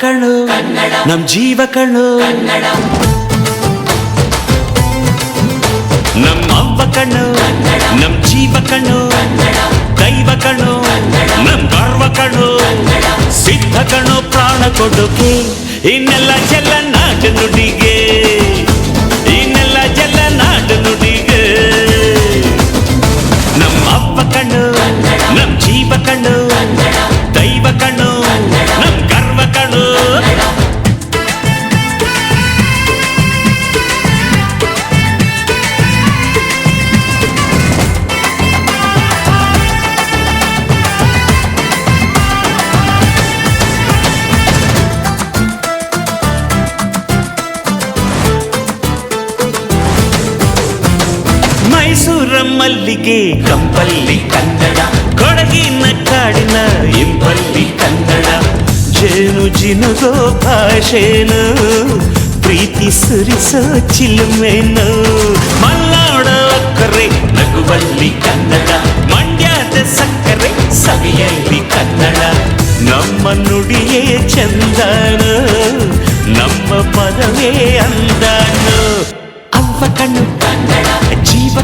ನಮ್ ಜೀವ ಕಣ್ಣು. ನಮ್ಮ ಅವ್ವ ಕಣ್ಣು, ನಮ್ ಜೀವ ಕಣ್ಣು, ದೈವ ಕಣ್ಣು, ನಮ್ ಗರ್ವ ಕಣ್ಣು, ಸಿದ್ಧ ಕಣ್ಣು, ಪ್ರಾಣ ಕೊಡುಗೆ. ಇನ್ನೆಲ್ಲ ಜಲ ನಾಟ ನುಡಿಗೆ. ಇನ್ನೆಲ್ಲ ಜಲ ನಾಟ ನುಡಿಗೆ. ನಮ್ಮ ಅವ್ವ ಕಣ್ಣು, ನಮ್ ಜೀವ ಕಣ್ಣು ಮಲ್ಲಿಗೆ ಕಂಪಲ್ಲಿ ಕನ್ನಡ ಕೊಡಗಿನ ಕಾಡಿನ ಇಂಪಲ್ಲಿ ಕನ್ನಡ ಜೇನು ಜಿನುಗೋ ಭಾಷೆನು ಪ್ರೀತಿ ಸುರಿಸೋ ಚಿಲುಮೆನು ಮಲ್ನಾಡ ಕರೆ ನಗುವಲ್ಲಿ ಕನ್ನಡ ಮಂಡ್ಯದ ಸಕ್ಕರೆ ಸವಿಯಲ್ಲಿ ಕನ್ನಡ ನಮ್ಮ ನುಡಿಯೇ ಚಂದನ ನಮ್ಮ ಪದವೇ ಅಂದನು ಅವ್ವ ಕಣ್ಣು ಕನ್ನಡ ಜೀವ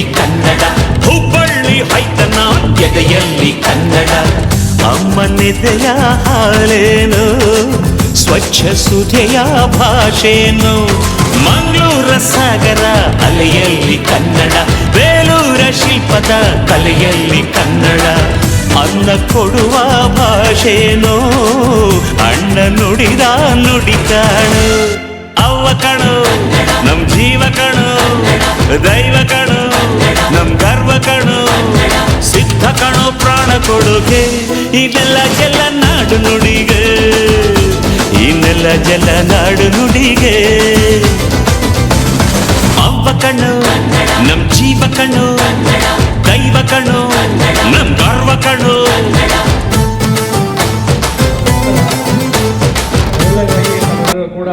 ಮೈಯಲ್ಲಿ ಕನ್ನಡ, ಹುಬ್ಬಳ್ಳಿ ಹೈತನ ಎದೆಯಲ್ಲಿ ಕನ್ನಡ. ಅಮ್ಮನೆದೆಯ ಹಾಲೇನು, ಸ್ವಚ್ಛ ಸುಧೆಯ ಭಾಷೇನು ಮಂಗಳೂರ ಸಾಗರ ಅಲೆಯಲ್ಲಿ ಕನ್ನಡ, ಬೇಲೂರ ಶಿಲ್ಪದ ಕಲೆಯಲ್ಲಿ ಕನ್ನಡ. ಅನ್ನ ಕೊಡುವ ಭಾಷೆನೋ ಅಣ್ಣ ನುಡಿದ ನುಡಿ ಕಾಣು ಅವ್ವ ಕಣು ಇನ್ನೆಲ್ಲ ಜಲ ನಾಡು ನುಡಿಗೆ. ಅವ್ವ ಕಣ್ಣು, ನಮ್ ಜೀವ ಕಣ್ಣು, ದೈವ ಕಣ್ಣು, ನಮ್ ಗರ್ವ ಕಣ್ಣು. ಕೂಡ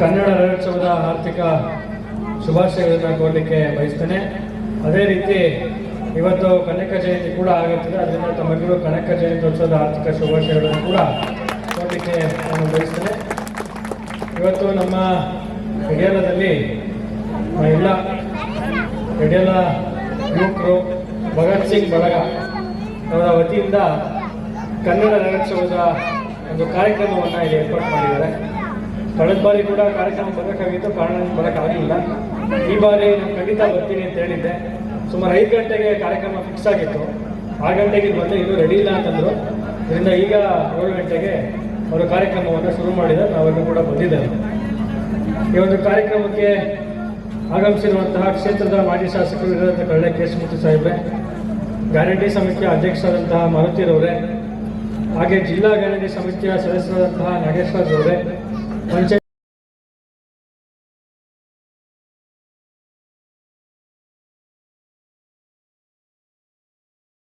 ಕನ್ನಡ ರಾಜ್ಯೋತ್ಸವದ ಆರ್ಥಿಕ ಶುಭಾಶಯಗಳನ್ನು ಕೋರಲಿಕ್ಕೆ ಬಯಸ್ತೇನೆ. ಅದೇ ರೀತಿ ಇವತ್ತು ಕನಕ ಜಯಂತಿ ಕೂಡ ಆಗುತ್ತದೆ. ಅದರಿಂದ ತಮಗಿರುವ ಕನಕ ಜಯಂತ್ಯೋತ್ಸವದ ಆರ್ಥಿಕ ಶುಭಾಶಯಗಳನ್ನು ಕೂಡ ಕೋರಲಿಕ್ಕೆ ನಾನು ಬಯಸ್ತೇನೆ ಇವತ್ತು ನಮ್ಮ ಗಡಿಯಾಲದಲ್ಲಿ ಎಲ್ಲ ಗಡಿಯಾಲ ಯುವಕರು, ಭಗತ್ ಸಿಂಗ್ ಬಳಗ ಅವರ ವತಿಯಿಂದ ಕನ್ನಡ ರಾಜ್ಯೋತ್ಸವದ ಒಂದು ಕಾರ್ಯಕ್ರಮವನ್ನು ಇಲ್ಲಿ ಏರ್ಪಾಡು ಮಾಡಿದ್ದಾರೆ. ಕಳೆದ ಬಾರಿ ಕೂಡ ಕಾರ್ಯಕ್ರಮ ಬರೋಕ್ಕಾಗಿತ್ತು ಕಾರಣ ಬರೋಕ್ಕಾಗಲಿಲ್ಲ ಈ ಬಾರಿ ನಾನು ಖಂಡಿತ ಬರ್ತೀನಿ ಅಂತ ಹೇಳಿದ್ದೆ. ಸುಮಾರು ಐದು ಗಂಟೆಗೆ ಕಾರ್ಯಕ್ರಮ ಫಿಕ್ಸ್ ಆಗಿತ್ತು. ಆರು ಗಂಟೆಗೆ ಇದು ಬಂದು ಇನ್ನೂ ರೆಡಿ ಇಲ್ಲ ಅಂತಂದರು. ಇದರಿಂದ ಈಗ ಏಳು ಗಂಟೆಗೆ ಅವರು ಕಾರ್ಯಕ್ರಮವನ್ನು ಶುರು ಮಾಡಿದ ನಾವೆಲ್ಲರೂ ಕೂಡ ಬಂದಿದ್ದೇವೆ. ಈ ಒಂದು ಕಾರ್ಯಕ್ರಮಕ್ಕೆ ಆಗಮಿಸಿರುವಂತಹ ಕ್ಷೇತ್ರದ ಮಾಜಿ ಶಾಸಕರು ಇರುವಂಥ ಕಳ್ಳೆ ಕೇಶಮೂರ್ತಿ ಸಾಹೇಬ್ರೆ, ಗ್ಯಾರಂಟಿ ಸಮಿತಿಯ ಅಧ್ಯಕ್ಷರಾದಂತಹ ಮಾರುತಿರವರೇ ಹಾಗೆ ಜಿಲ್ಲಾ ಗ್ಯಾರಂಟಿ ಸಮಿತಿಯ ಸದಸ್ಯರಾದಂತಹ ನಾಗೇಶ್ವರ್ ಅವರೇ ಪಂಚಾಯತ್